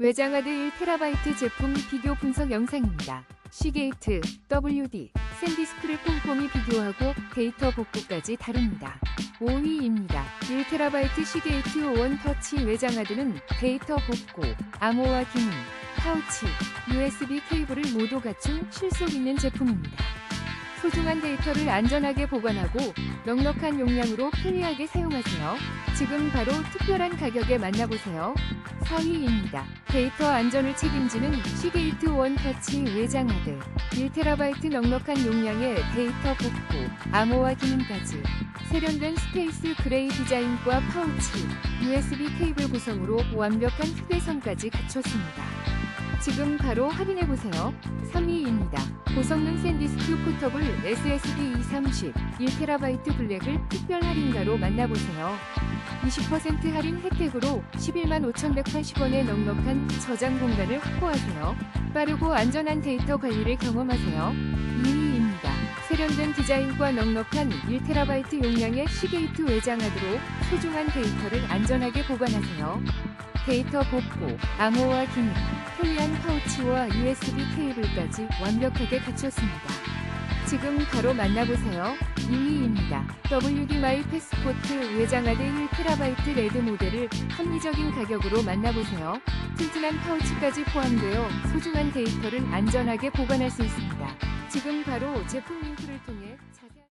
외장하드 1TB 제품 비교 분석 영상입니다. 시게이트, WD, 샌디스크를 꼼꼼히 비교하고 데이터 복구까지 다룹니다. 5위입니다. 1TB 시게이트 원 터치 외장하드는 데이터 복구, 암호화 기능, 파우치, USB 케이블을 모두 갖춘 실속 있는 제품입니다. 소중한 데이터를 안전하게 보관하고 넉넉한 용량으로 편리하게 사용하세요. 지금 바로 특별한 가격에 만나보세요. 4위입니다. 데이터 안전을 책임지는 시게이트 원터치 외장하드 1TB 넉넉한 용량의 데이터 복구, 암호화 기능까지 세련된 스페이스 그레이 디자인과 파우치, USB 케이블 구성으로 완벽한 휴대성까지 갖췄습니다. 지금 바로 할인해보세요. 3위입니다. 고성능 샌디스크 포터블 SSD 230 1TB 블랙을 특별 할인가로 만나보세요. 20% 할인 혜택으로 11만 5,180원의 넉넉한 저장 공간을 확보하세요. 빠르고 안전한 데이터 관리를 경험하세요. 2위입니다. 세련된 디자인과 넉넉한 1TB 용량의 시게이트 외장하드로 소중한 데이터를 안전하게 보관하세요. 데이터 복구, 암호화 기능, 편리한 파우치와 USB 케이블까지 완벽하게 갖췄습니다. 지금 바로 만나보세요. 2위입니다. WD 마이 패스포트 외장하드 1TB 레드 모델을 합리적인 가격으로 만나보세요. 튼튼한 파우치까지 포함되어 소중한 데이터를 안전하게 보관할 수 있습니다. 지금 바로 제품 링크를 통해 자세히